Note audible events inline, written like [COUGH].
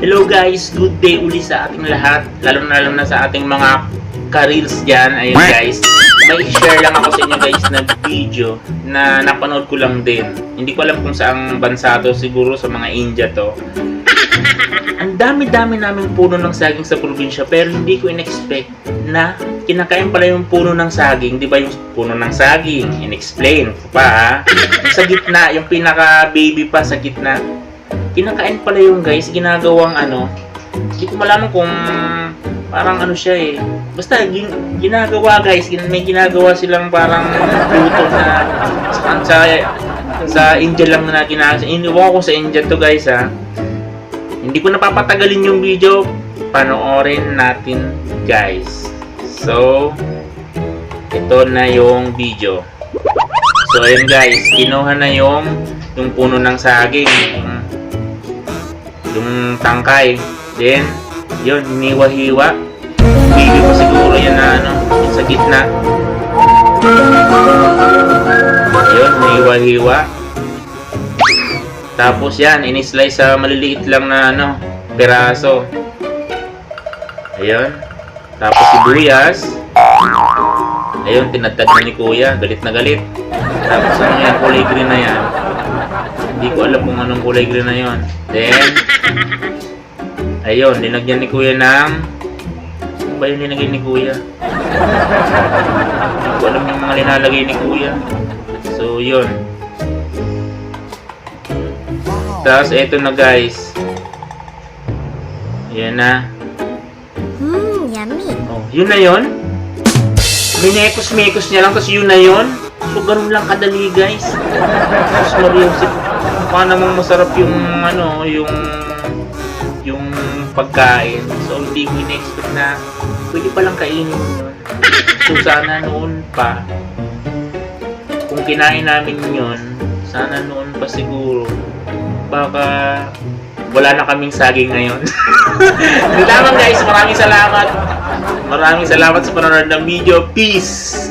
Hello guys, good day uli sa ating lahat. Lalo na lalo na sa ating mga ka-reels dyan. Ayun guys, may share lang ako sa inyo guys na video na napanood ko lang din. Hindi ko alam kung saang bansa to, siguro sa mga India to. Ang dami-dami naming puno ng saging sa probinsya pero hindi ko in-expect na kinakain pala yung puno ng saging. Di ba yung puno ng saging? In-explain pa ha. Sa gitna, yung pinaka-baby pa sa gitna. Kinakain pala yung guys, ginagawang ano. Hindi ko malaman kung parang ano siya eh. Basta gin- ginagawa guys, may ginagawa silang parang luto na sa, sa, sa India lang na ginagawa. Iniwan ko sa India to guys ha. Hindi ko napapatagalin yung video. Panoorin natin guys. So, ito na yung video. So, ayun guys, kinuha na yung yung puno ng saging. Yung, tangkay. Then, yun, hiniwa-hiwa. Baby pa siguro yan na ano, sa gitna. Yun, hiniwa-hiwa. Tapos yan, in-slice sa maliliit lang na ano, peraso. Ayun. Tapos sibuyas. Ayun, tinadtad na ni kuya. Galit na galit. Tapos ano yan, kulay green na yan. Hindi ko alam kung anong kulay green na yon. Then, ayun, linagyan ni kuya ng... Ano ba yung linagay ni kuya? Hindi ko alam yung mga linalagay ni kuya. So, yun. Tapos, eto na guys. Yan na. Mmm, yummy. Oh, yun na yun. Minekos-mekos niya lang, tapos yun na yun. So, ganun lang kadali, guys. Tapos, Mariusip, mukha namang masarap yung, ano, yung, yung pagkain. So, hindi ko in-expect na pwede palang kainin yun. So, sana noon pa, kung kinain namin yun, sana noon pa siguro, baka wala na kaming saging ngayon. [LAUGHS] Lamang guys, maraming salamat. Maraming salamat sa panonood ng video. Peace!